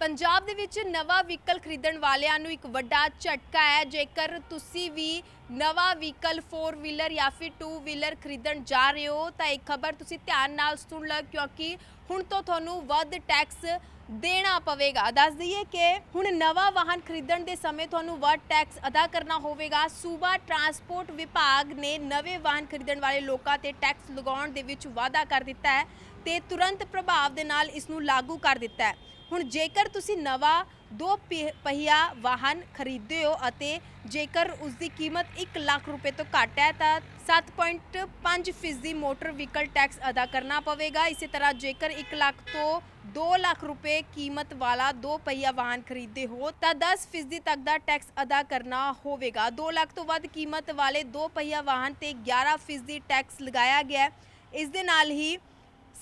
ਪੰਜਾਬ ਦੇ ਵਿੱਚ ਨਵਾਂ ਵਹੀਕਲ ਖਰੀਦਣ ਵਾਲਿਆਂ ਨੂੰ ਇੱਕ ਵੱਡਾ ਝਟਕਾ ਹੈ। ਜੇਕਰ ਤੁਸੀਂ ਵੀ ਨਵਾਂ ਵਹੀਕਲ 4 ਵੀਲਰ ਜਾਂ ਫਿਰ 2 ਵੀਲਰ ਖਰੀਦਣ ਜਾ ਰਹੇ ਹੋ, ਤਾਂ ਇਹ ਖਬਰ ਤੁਸੀਂ ਧਿਆਨ ਨਾਲ ਸੁਣ ਲਓ, ਕਿਉਂਕਿ ਹੁਣ ਤੋਂ ਤੁਹਾਨੂੰ ਵੱਧ ਟੈਕਸ ਦੇਣਾ ਪਵੇਗਾ। ਦੱਸ ਦਈਏ ਕਿ ਹੁਣ ਨਵਾਂ ਵਾਹਨ ਖਰੀਦਣ ਦੇ ਸਮੇਂ ਤੁਹਾਨੂੰ ਵੱਧ ਟੈਕਸ ਅਦਾ ਕਰਨਾ ਹੋਵੇਗਾ। ਸੂਬਾ ਟਰਾਂਸਪੋਰਟ ਵਿਭਾਗ ਨੇ ਨਵੇਂ ਵਾਹਨ ਖਰੀਦਣ ਵਾਲੇ ਲੋਕਾਂ ਤੇ ਟੈਕਸ ਲਗਾਉਣ ਦੇ ਵਿੱਚ ਵਾਅਦਾ ਕਰ ਦਿੱਤਾ ਹੈ ਤੇ ਤੁਰੰਤ ਪ੍ਰਭਾਵ ਦੇ ਨਾਲ ਇਸ ਨੂੰ ਲਾਗੂ ਕਰ ਦਿੱਤਾ ਹੈ। ਹੁਣ ਜੇਕਰ ਤੁਸੀਂ ਨਵਾਂ ਦੋ ਪhi- ਪਹੀਆ ਵਾਹਨ ਖਰੀਦਦੇ ਹੋ ਅਤੇ ਜੇਕਰ ਉਸ ਦੀ ਕੀਮਤ 1 ਲੱਖ ਰੁਪਏ ਤੋਂ ਘੱਟ ਹੈ, ਤਾਂ 7.5% ਫੀਸਦੀ ਮੋਟਰ ਵਹੀਕਲ ਟੈਕਸ ਅਦਾ ਕਰਨਾ ਪਵੇਗਾ। ਇਸੇ ਤਰ੍ਹਾਂ ਜੇਕਰ 1 ਲੱਖ ਤੋਂ 2 ਲੱਖ ਰੁਪਏ ਕੀਮਤ ਵਾਲਾ ਦੋ ਪਹੀਆ ਵਾਹਨ ਖਰੀਦਦੇ ਹੋ, ਤਾਂ 10% ਫੀਸਦੀ ਤੱਕ ਦਾ ਟੈਕਸ ਅਦਾ ਕਰਨਾ ਹੋਵੇਗਾ। 2 ਲੱਖ ਤੋਂ ਵੱਧ ਕੀਮਤ ਵਾਲੇ ਦੋ ਪਹੀਆ ਵਾਹਨ ਤੇ 11% ਫੀਸਦੀ ਟੈਕਸ ਲਗਾਇਆ ਗਿਆ। ਹੈ ਇਸ ਦੇ ਨਾਲ ਹੀ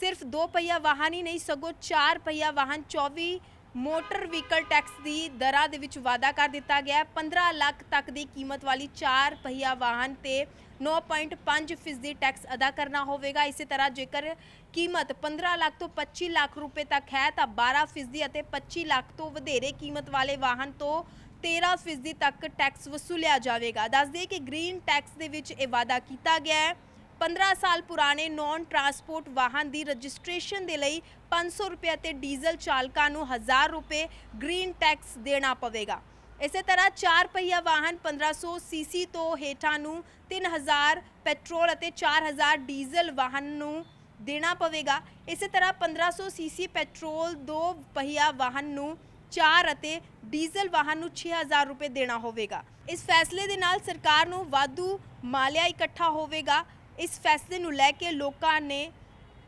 ਸਿਰਫ ਦੋ ਪਹੀਆ ਵਾਹਨ ਹੀ ਨਹੀਂ, ਸਗੋਂ ਚਾਰ ਪਹੀਆ ਵਾਹਨ 24 ਮੋਟਰ ਵਹੀਕਲ ਟੈਕਸ ਦੀ ਦਰਾਂ ਦੇ ਵਿੱਚ ਵਾਧਾ ਕਰ ਦਿੱਤਾ ਗਿਆ। ਹੈ 15 ਲੱਖ ਤੱਕ ਦੀ ਕੀਮਤ ਵਾਲੀ ਚਾਰ ਪਹੀਆ ਵਾਹਨ ਤੇ 9.5% ਫੀਸਦੀ ਟੈਕਸ ਅਦਾ ਕਰਨਾ ਹੋਵੇਗਾ। ਇਸੇ ਤਰ੍ਹਾਂ ਜੇਕਰ ਕੀਮਤ 15 ਲੱਖ ਤੋਂ 25 ਲੱਖ ਰੁਪਏ ਤੱਕ ਹੈ, ਤਾਂ 12% ਫੀਸਦੀ ਅਤੇ 25 ਲੱਖ ਤੋਂ ਵਧੇਰੇ ਕੀਮਤ ਵਾਲੇ ਵਾਹਨ ਤੋਂ 13% ਫੀਸਦੀ ਤੱਕ ਟੈਕਸ ਵਸੂਲਿਆ ਜਾਵੇਗਾ। ਦੱਸ ਦਈਏ ਕਿ ਗ੍ਰੀਨ ਟੈਕਸ ਦੇ ਵਿੱਚ ਇਹ ਵਾਅਦਾ ਕੀਤਾ ਗਿਆ ਹੈ। 15 ਸਾਲ ਪੁਰਾਣੇ ਨੌਨ ਟਰਾਂਸਪੋਰਟ ਵਾਹਨ ਦੀ ਰਜਿਸਟ੍ਰੇਸ਼ਨ ਦੇ ਲਈ 500 ਰੁਪਏ ਅਤੇ ਡੀਜ਼ਲ ਚਾਲਕਾਂ ਨੂੰ 1000 ਰੁਪਏ ਗ੍ਰੀਨ ਟੈਕਸ ਦੇਣਾ ਪਵੇਗਾ। ਇਸੇ ਤਰ੍ਹਾਂ ਚਾਰ ਪਹੀਆ ਵਾਹਨ 1500 ਸੀਸੀ ਤੋਂ ਹੇਠਾਂ ਨੂੰ 3000 ਪੈਟਰੋਲ ਅਤੇ 4000 ਡੀਜ਼ਲ ਵਾਹਨ ਨੂੰ ਦੇਣਾ ਪਵੇਗਾ। ਇਸੇ ਤਰ੍ਹਾਂ 1500 ਸੀਸੀ ਪੈਟਰੋਲ ਦੋ ਪਹੀਆ ਵਾਹਨ ਨੂੰ 4 ਅਤੇ ਡੀਜ਼ਲ ਵਾਹਨ ਨੂੰ 6000 ਰੁਪਏ ਦੇਣਾ ਹੋਵੇਗਾ। ਇਸ ਫੈਸਲੇ ਦੇ ਨਾਲ ਸਰਕਾਰ ਨੂੰ ਵਾਧੂ ਮਾਲਿਆ ਇਕੱਠਾ ਹੋਵੇਗਾ। ਇਸ ਫੈਸਲੇ ਨੂੰ ਲੈ ਕੇ ਲੋਕਾਂ ਨੇ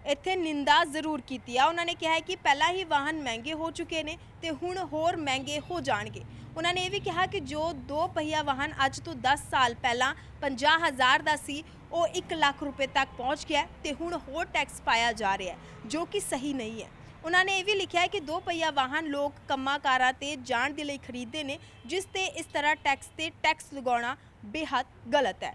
ਇੱਥੇ ਨਿੰਦਾ ਜ਼ਰੂਰ ਕੀਤੀ ਆ। ਉਹਨਾਂ ਨੇ ਕਿਹਾ ਹੈ ਕਿ ਪਹਿਲਾਂ ਹੀ ਵਾਹਨ ਮਹਿੰਗੇ ਹੋ ਚੁੱਕੇ ਨੇ ਤੇ ਹੁਣ ਹੋਰ ਮਹਿੰਗੇ ਹੋ ਜਾਣਗੇ। ਉਹਨਾਂ ਨੇ ਇਹ ਵੀ ਕਿਹਾ ਕਿ ਜੋ ਦੋ ਪਹੀਆ ਵਾਹਨ ਅੱਜ ਤੋਂ 10 ਸਾਲ ਪਹਿਲਾਂ 50000 ਦਾ ਸੀ, ਉਹ 1 ਲੱਖ ਰੁਪਏ ਤੱਕ ਪਹੁੰਚ ਗਿਆ ਹੈ ਤੇ ਹੁਣ ਹੋਰ ਟੈਕਸ ਪਾਇਆ ਜਾ ਰਿਹਾ ਹੈ, ਜੋ ਕਿ ਸਹੀ ਨਹੀਂ ਹੈ। ਉਹਨਾਂ ਨੇ ਇਹ ਵੀ ਲਿਖਿਆ ਹੈ ਕਿ ਦੋ ਪਹੀਆ ਵਾਹਨ ਲੋਕ ਕੰਮਾਂ ਕਾਰਾਂ ਤੇ ਜਾਣ ਦੇ ਲਈ ਖਰੀਦਦੇ ਨੇ, ਜਿਸ ਤੇ ਇਸ ਤਰ੍ਹਾਂ ਟੈਕਸ ਤੇ ਟੈਕਸ ਲਗਾਉਣਾ ਬੇਹੱਦ ਗਲਤ ਹੈ।